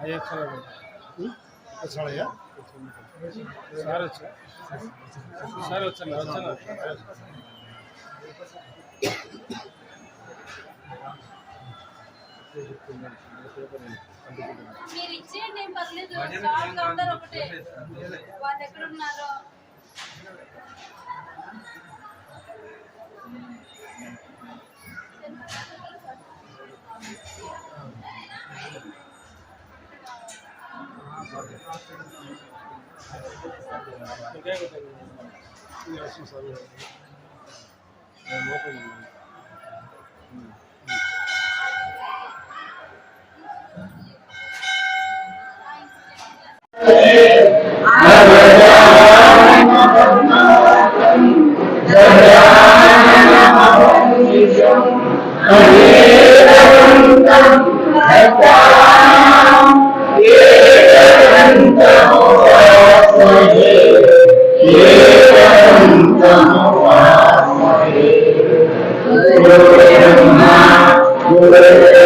అయ్యా చాలా వచ్చాడయ్యా సార్ వచ్చా సార్ వచ్చాను వచ్చాను మీరు ఇచ్చేయండి ఏం పర్లేదు. ఒకటే. వాళ్ళు ఎక్కడున్నారో Amen.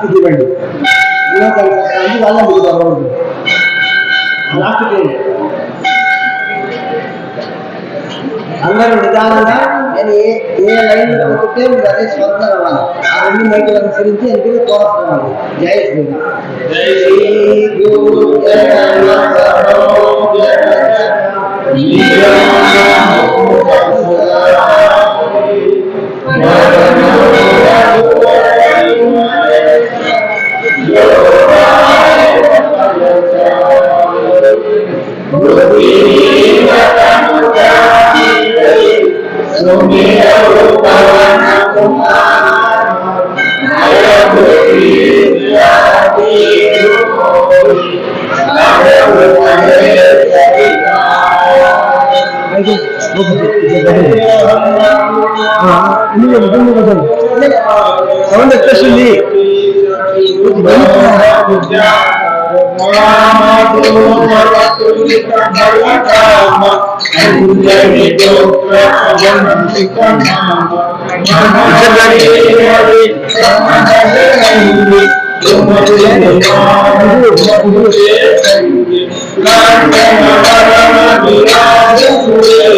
ఇదివ్వండి అది వాళ్ళ మీకు దొరకదు నాకు అందరూ నిదానంగా నేను ఏ ఏ లైన్ అనుకుంటే మీరు అదే స్వంత రావాలి ఆ రెండు మైకులు అనుసరించి ఎందుకు కోరుతున్నాను జై శ్రీ జై Shri You? Sound especially Thank you.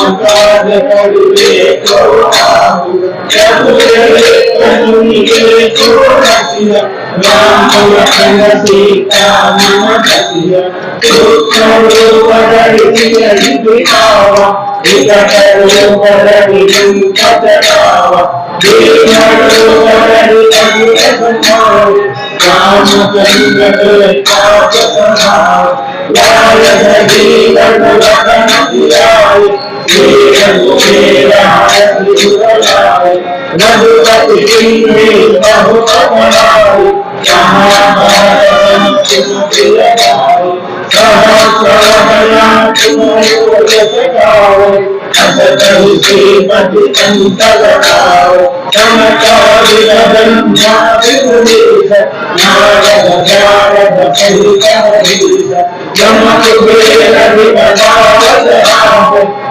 কাজ করবে করুণা জগতে করুণিকে করুণা ছিয়া রাম রক্ষণসি কামনা ছিয়া দুঃখ রূপরণি বিকাওয়া বিকট রূপরণি বিকটাওয়া বিকট রূপরণি অগ্রসনাও রাম কলিগত কাজ সমাও লাল জীবন রক্ষণ ছিয়া रघुपति किन्ने बहु कमलाय कहाँ तुम कहाँ तुम जगाओ अब कहीं से मत अंत लगाओ चमकार लगन जाग उदेख नारद नारद कहीं कहीं जमक बेर विपदावत आप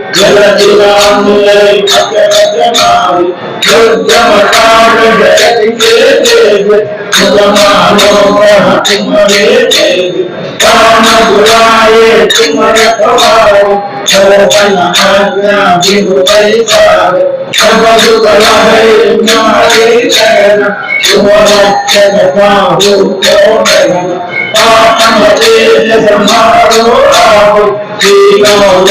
तुम्हारे काम बुलाए तुम्हारे पवार छलपन आज्ञा विभु परिवार सब सुकला है तुम्हारे शरण तुम्हारा क्षण पाहु तो नयन पापन तेज समारो आप जीवन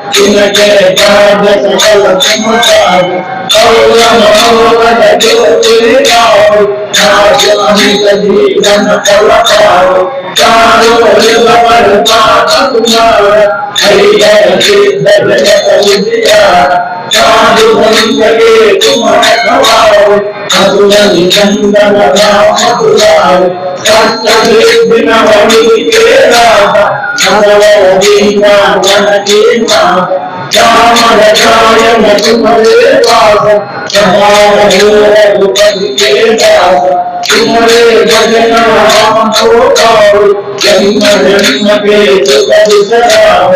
ನಿನಗೆ ಜಾಗಗಳ ಮುಖಾಡು ಪೌರ ಮೌರನ ಜ್ಯೋತಿರಿಗಾಡು ನಾಶನಿತ ಜೀವನ ಕೊಲಪಾಡು ಕಾಡು ಬರುಪಾದ ಕುಮಾರ ಕೈಯ ಸಿದ್ಧ ಜಗವಿದ್ಯಾಡ చాందుకే కుమరకవారు మధురని చందన రామధురారు సత్తగే దినవని కేరాత చదవని మనకే మాట చామర చాయన కుమరే వాస సమాన రఘుపతి కేరాస तुम्हारे भजन राम को गाओ जन्म जन्म के जगत सराओ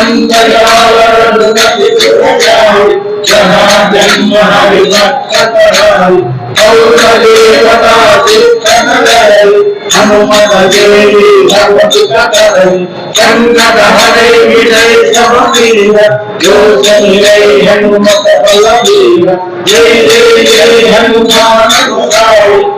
अंतराल जगत सजाओ जहाँ जन्म हरि भक्त कराओ और देवता चित्तन रहे हनुमत देवी भगवत करे चंद्र हरे विजय सब जो चले गए हनुमत बलवीर जय जय जय हनुमान गाओ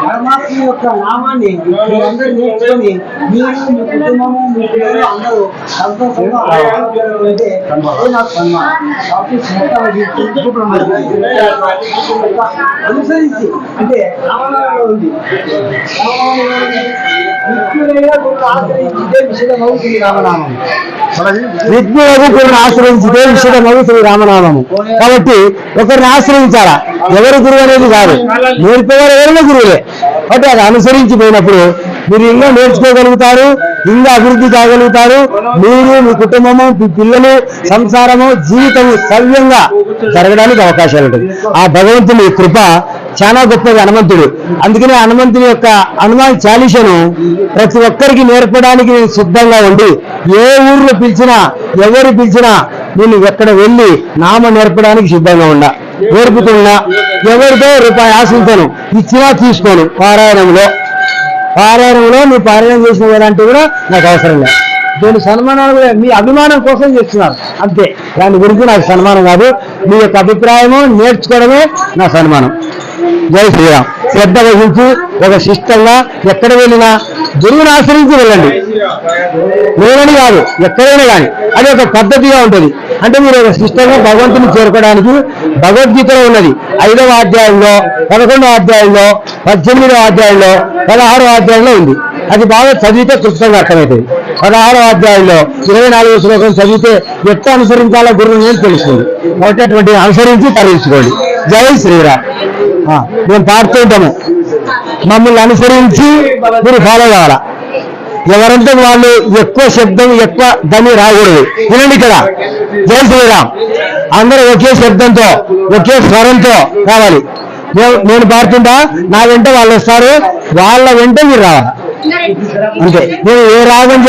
పరమాత్మ యొక్క నామాన్ని మీరందరూ నేర్చుకొని మీరు మీ కుటుంబము మీ పిల్లలు అందరూ సంతోషంగా నాకు సన్మానం అనుసరించి అంటే ఉంది రామాయణంలో ఉంది నిత్యులైన రామనామం విజ్ఞులకు ఒకరిని ఆశ్రయించితే శ్రీ రామనామము. కాబట్టి ఒకరిని ఆశ్రయించాలా? ఎవరు గురువు అనేది కాదు. నేర్పేవారు ఎవరైనా గురువులే. కాబట్టి అది అనుసరించి పోయినప్పుడు మీరు ఇంకా నేర్చుకోగలుగుతారు ఇంకా అభివృద్ధి కాగలుగుతారు. మీరు మీ కుటుంబము మీ పిల్లలు సంసారము జీవితము సవ్యంగా జరగడానికి అవకాశాలు ఉంటాయి. ఆ భగవంతుని కృప చాలా గొప్పది హనుమంతుడు. అందుకనే హనుమంతుని యొక్క హనుమాన్ చాలీసను ప్రతి ఒక్కరికి నేర్పడానికి నేను సిద్ధంగా ఉండి ఏ ఊర్లో పిలిచినా ఎవరు పిలిచినా నేను ఎక్కడ వెళ్ళి నామ నేర్పడానికి సిద్ధంగా ఉన్నా నేర్పుతున్నా. ఎవరితో రూపాయి ఆశించను. ఇచ్చినా తీసుకోను. పారాయణంలో. పారాయణంలో నీ పారాయణం చేసిన వేరంటే కూడా నాకు అవసరం లేదు. దీని సన్మానాలు కూడా మీ అభిమానం కోసం చేస్తున్నారు. అంతే. దాని గురించి నాకు సన్మానం కాదు. మీ యొక్క అభిప్రాయము నేర్చుకోవడమే నా సన్మానం. జై శ్రీరామ్. శ్రద్ధ వహించి ఒక శిష్టంగా ఎక్కడ వెళ్ళినా గురువుని ఆశ్రయించి వెళ్ళండి. నేనని కాదు ఎక్కడైనా కానీ. అది ఒక పద్ధతిగా ఉంటుంది. అంటే మీరు ఒక శిష్టంగా భగవంతుని చేరుకోవడానికి భగవద్గీతలో ఉన్నది. ఐదవ అధ్యాయంలో పదకొండవ అధ్యాయంలో పద్దెనిమిదవ అధ్యాయంలో పదహారవ అధ్యాయంలో ఉంది. అది బాగా చదివితే క్లుప్తంగా అర్థమవుతుంది. పదహారవ అధ్యాయంలో ఇరవై నాలుగవ శ్లోకం చదివితే ఎట్లా అనుసరించాలో గురువు నేను తెలుస్తుంది? కాబట్టి అటువంటి అనుసరించి తరలించుకోండి. జై శ్రీరామ్. మేము పాడుతూ ఉంటాము మమ్మల్ని అనుసరించి మీరు ఫాలో కావాలా? ఎవరంటే వాళ్ళు ఎక్కువ శబ్దం ఎక్కువ దని రాకూడదు. వినండి ఇక్కడ. జై శ్రీరామ్. అందరూ ఒకే శబ్దంతో ఒకే స్వరంతో రావాలి. నేను- నేను పాడుతుంటా? నా వెంట వాళ్ళు వస్తారు. వాళ్ళ వెంట మీరు రావాలి. అంతే. నేను ఏ రాగం